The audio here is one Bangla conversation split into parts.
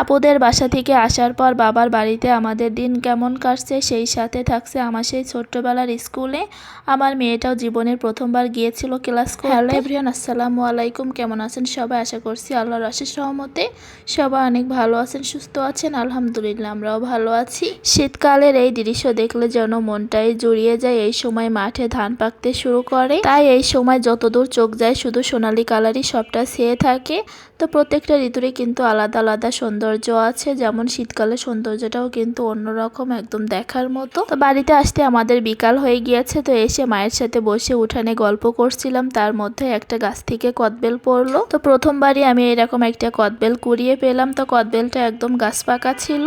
আপুদের বাসা থেকে আসার পর বাবার বাড়িতে আমাদের দিন কেমন কাটছে, সেই সাথে থাকছে আমার সেই ছোট্টবেলার স্কুলে। আমার মেয়েটাও জীবনের প্রথমবার গিয়েছিল ক্লাস হ্যালো এভরিয়ান আসসালামু আলাইকুম। কেমন আছেন সবাই? আশা করছি আল্লাহর আশিস রহমতে সবাই অনেক ভালো আছেন, সুস্থ আছেন। আলহামদুলিল্লাহ, আমরাও ভালো আছি। শীতকালের এই দৃশ্য দেখলে যেন মনটাই জুড়িয়ে যায়। এই সময় মাঠে ধান পাকতে শুরু করে। তাই এই সময় যতদূর চোখ যায়, শুধু সোনালি কালারই সবটা ছেয়ে থাকে। তো প্রত্যেকটা ঋতুরে কিন্তু আলাদা আলাদা সৌন্দর্য আছে, যেমন শীতকালের সৌন্দর্যটাও কিন্তু অন্যরকম একদম দেখার মতো। তো বাড়িতে আসতে আমাদের বিকাল হয়ে গিয়েছে, তো এসে মায়ের সাথে বসে উঠানে গল্প করছিলাম। তার মধ্যে একটা গাছ থেকে কদবেল পড়ল। তো প্রথমবারই আমি এরকম একটা কদবেল কুড়িয়ে পেলাম। তো কদবেলটা একদম গাছ পাকা ছিল।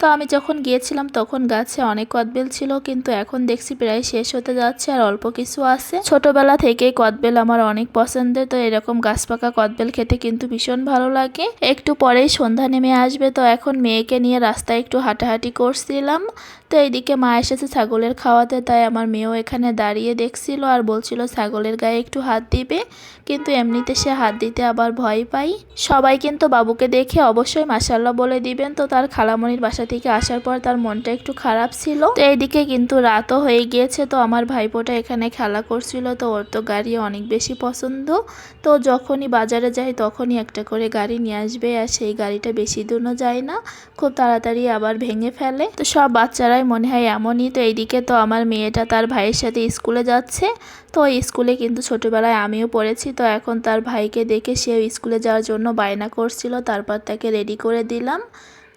তো আমি যখন গিয়েছিলাম, তখন গাছে অনেক কদবেল ছিল, কিন্তু এখন দেখছি প্রায় শেষ হতে যাচ্ছে আর অল্প কিছু আছে। ছোটবেলা থেকেই কদবেল আমার অনেক পছন্দের, তো এরকম গাছ পাকা কদবেল খেতে কিন্তু ভীষণ ভালো লাগে। একটু পরেই সন্ধ্যা নেমে আসবে তো এখন মেয়েকে নিয়ে রাস্তায় একটু হাঁটাহাঁটি করছিলাম, তো এইদিকে মা এসেছে ছাগলের খাওয়াতে, তাই আমার মেয়েও এখানে দাঁড়িয়ে দেখছিল আর বলছিল ছাগলের গায়ে একটু হাত দিবে, কিন্তু এমনিতে সে হাত দিতে আবার ভয় পাই সবাই কিন্তু বাবুকে দেখে অবশ্যই মাসাল্লাহ বলে দিবেন, তো তার খালামণির বাসা থেকে আসার পর তার মনটা একটু খারাপ ছিল। তো এইদিকে কিন্তু রাতও হয়ে গিয়েছে, তো আমার ভাইপোটা এখানে খেলা করছিল, তো ওর তো গাড়ি অনেক বেশি পছন্দ। তো যখনই বাজারে যায় তখনই একটা করে গাড়ি নিয়ে আসবে, আর সেই গাড়িটা বেশি দূরও যায় না, খুব তাড়াতাড়ি আবার ভেঙে ফেলে। তো সব বাচ্চারাই মনে হয় এমনই। তো এইদিকে তো আমার মেয়েটা তার ভাইয়ের সাথে স্কুলে যাচ্ছে। তো স্কুলে কিন্তু ছোটোবেলায় আমিও পড়েছি। তো এখন তার ভাইকে দেখে সেও স্কুলে যাওয়ার জন্য বায়না করছিল। তারপর তাকে রেডি করে দিলাম।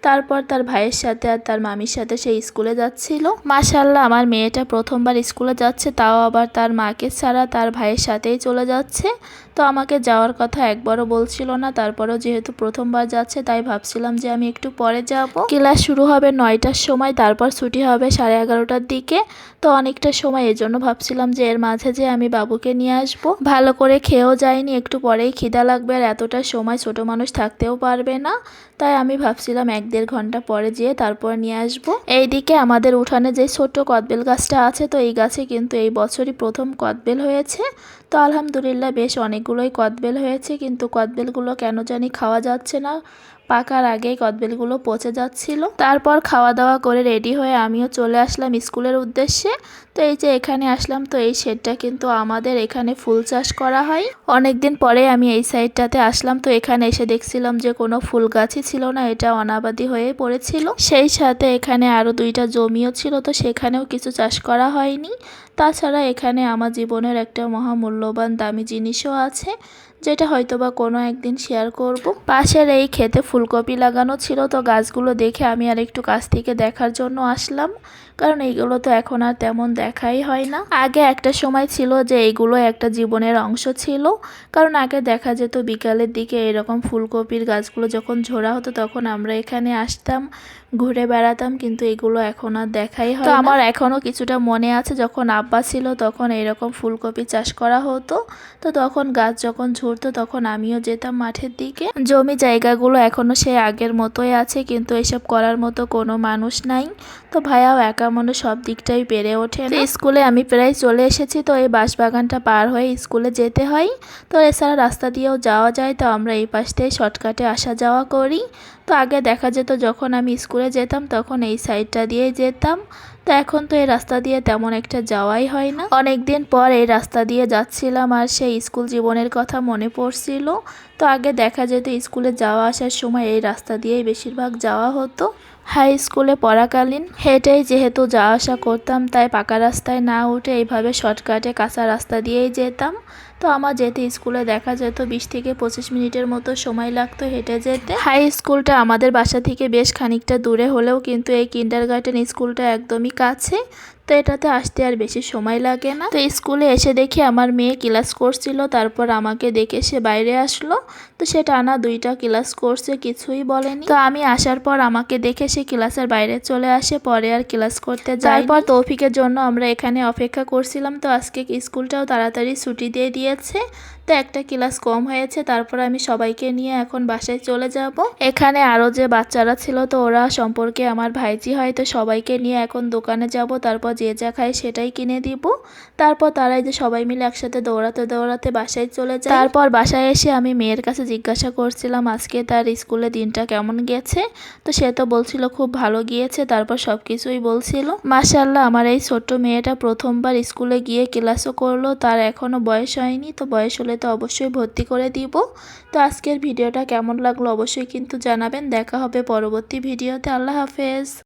তারপর তার ভাইয়ের সাথে আর তার মামির সাথে সে স্কুলে যাচ্ছিল। মাশাল্লাহ আমার মেয়েটা প্রথমবার স্কুলে যাচ্ছে, তাও আবার তার মাকে ছাড়া তার ভাইয়ের সাথেই চলে যাচ্ছে। তো আমাকে যাওয়ার কথা একবারও বলছিল না, তারপরেও যেহেতু প্রথমবার যাচ্ছে, তাই ভাবছিলাম যে আমি একটু পরে যাব। ক্লাস শুরু হবে নয়টার সময়, তারপর ছুটি হবে সাড়ে এগারোটার দিকে। তো অনেকটা সময়, এজন্য ভাবছিলাম যে এর মাঝে যে আমি বাবুকে নিয়ে আসব। ভালো করে খেয়েও যায়নি একটু পরেই খিদা লাগবে আর এতটা সময় ছোট মানুষ থাকতেও পারবে না। তাই আমি ভাবছিলাম এক দেড় ঘণ্টা পরে যেয়ে তারপর নিয়ে আসব। এইদিকে আমাদের উঠানে যে ছোট্ট কদবেল গাছটা আছে, তো এই গাছে কিন্তু এই বছরই প্রথম কদবেল হয়েছে। তো আলহামদুলিল্লাহ বেশ অনেকগুলোই কদবেল হয়েছে, কিন্তু কদবেলগুলো কেন জানি খাওয়া যাচ্ছে না। পাকার আগেই কদবেলগুলো পচে যাচ্ছিল। তারপর খাওয়া দাওয়া করে রেডি হয়ে আমিও চলে আসলাম স্কুলের উদ্দেশ্যে। তো এই যে এখানে আসলাম, তো এই শেডটা কিন্তু আমাদের এখানে ফুল চাষ করা হয়। অনেক দিন পরে আমি এই সাইডটাতে আসলাম, তো এখানে এসে দেখছিলাম যে কোনো ফুল গাছই ছিল না, এটা অনাবাদি হয়ে পড়েছিল। সেই সাথে এখানে আরও দুইটা জমিও ছিল, তো সেখানেও কিছু চাষ করা হয়নি। তাছাড়া এখানে আমার জীবনের একটা মহামূল্যবান দামি জিনিসও আছে। যেটা হয়তো বা কোনো একদিন শেয়ার করব। পাশের এই খেতে ফুলকপি লাগানো ছিল, তো গাছগুলো দেখে আমি আর একটু কাছ থেকে দেখার জন্য আসলাম। কারণ এইগুলো তো এখন আর তেমন দেখাই হয় না। আগে একটা সময় ছিল যে এইগুলো একটা জীবনের অংশ ছিল। কারণ আগে দেখা যেত বিকালের দিকে এরকম ফুলকপির গাছগুলো যখন ঝোড়া হতো, তখন আমরা এখানে আসতাম, ঘুরে বেড়াতাম, কিন্তু এগুলো এখন আর দেখাই হয় আমার এখনও কিছুটা মনে আছে, যখন আব্বা ছিল তখন এরকম ফুলকপি চাষ করা হতো। তো তখন গাছ যখন ঝরতো তখন আমিও যেতাম মাঠের দিকে। জমি জায়গাগুলো এখনও সেই আগের মতোই আছে, কিন্তু এসব করার মতো কোনো মানুষ নাই। তো ভাইয়াও একা মনে সব দিকটাই পেরে ওঠে স্কুলে আমি প্রায় চলে এসেছি, তো এই বাঁশবাগানটা পার হয়ে স্কুলে যেতে হয়। তো এছাড়া রাস্তা দিয়েও যাওয়া যায়, তো আমরা এই পাশ দিয়ে শর্টকাটে আসা যাওয়া করি। তো আগে দেখা যেত যখন আমি স্কুলে যেতাম, তখন এই সাইডটা দিয়ে যেতাম। তো এখন তো এই রাস্তা দিয়ে তেমন একটা যাওয়াই হয় না। অনেকদিন পর এই রাস্তা দিয়ে যাচ্ছিলাম আর সেই স্কুল জীবনের কথা মনে পড়ছিল। তো আগে দেখা যেত স্কুলে যাওয়া আসার সময় এই রাস্তা দিয়েই বেশিরভাগ যাওয়া হতো। হাই স্কুলে পড়াকালীন হেঁটেই যেহেতু যাওয়া আসা করতাম তাই পাকা রাস্তায় না উঠে এইভাবে শর্টকাটে কাঁচা রাস্তা দিয়েই যেতাম। তো আমার যেতে স্কুলে দেখা যেত বিশ থেকে পঁচিশ মিনিটের মতো সময় লাগতো হেঁটে যেতে। হাই স্কুলটা আমাদের বাসা থেকে বেশ খানিকটা দূরে হলেও কিন্তু এই কিন্ডার গার্ডেন স্কুলটা একদমই কাছে। তো এটাতে আসতে আর বেশি সময় লাগে না। তো স্কুলে এসে দেখি আমার মেয়ে ক্লাস করছিল তারপর আমাকে দেখে সে বাইরে আসলো। তো সে টানা দুইটা ক্লাস করছে কিছুই বলেনি। তো আমি আসার পর আমাকে দেখে সে ক্লাসের বাইরে চলে আসে পরে আর ক্লাস করতে যাই তারপর তৌফিকের জন্য আমরা এখানে অপেক্ষা করছিলাম। তো আজকে স্কুলটাও তাড়াতাড়ি ছুটি দিয়ে দিয়েছে। তো একটা ক্লাস কম হয়েছে তারপর আমি সবাইকে নিয়ে এখন বাসায় চলে যাব। এখানে আরও যে বাচ্চারা ছিল তো ওরা সম্পর্কে আমার ভাইজি হয় তো সবাইকে নিয়ে এখন দোকানে যাব। তারপর যে যা খায় সেটাই কিনে দিব। তারপর তারাই যে সবাই মিলে একসাথে দৌড়াতে দৌড়াতে বাসায় চলে যায়। তারপর বাসায় এসে আমি মেয়ের কাছে জিজ্ঞাসা করছিলাম, আজকে তার স্কুলে দিনটা কেমন গেছে? তো সে তো বলছিল, খুব ভালো গিয়েছে। তারপর সব কিছুই বলছিল। মাশাল্লাহ আমার এই ছোট্ট মেয়েটা প্রথমবার স্কুলে গিয়ে ক্লাসও করল। তার এখনও বয়স হয়নি, তো বয়স হলে তো অবশ্যই ভর্তি করে দিব। তো আজকের ভিডিওটা কেমন লাগল অবশ্যই কিন্তু জানাবেন। দেখা হবে পরবর্তী ভিডিওতে। আল্লাহ হাফেজ।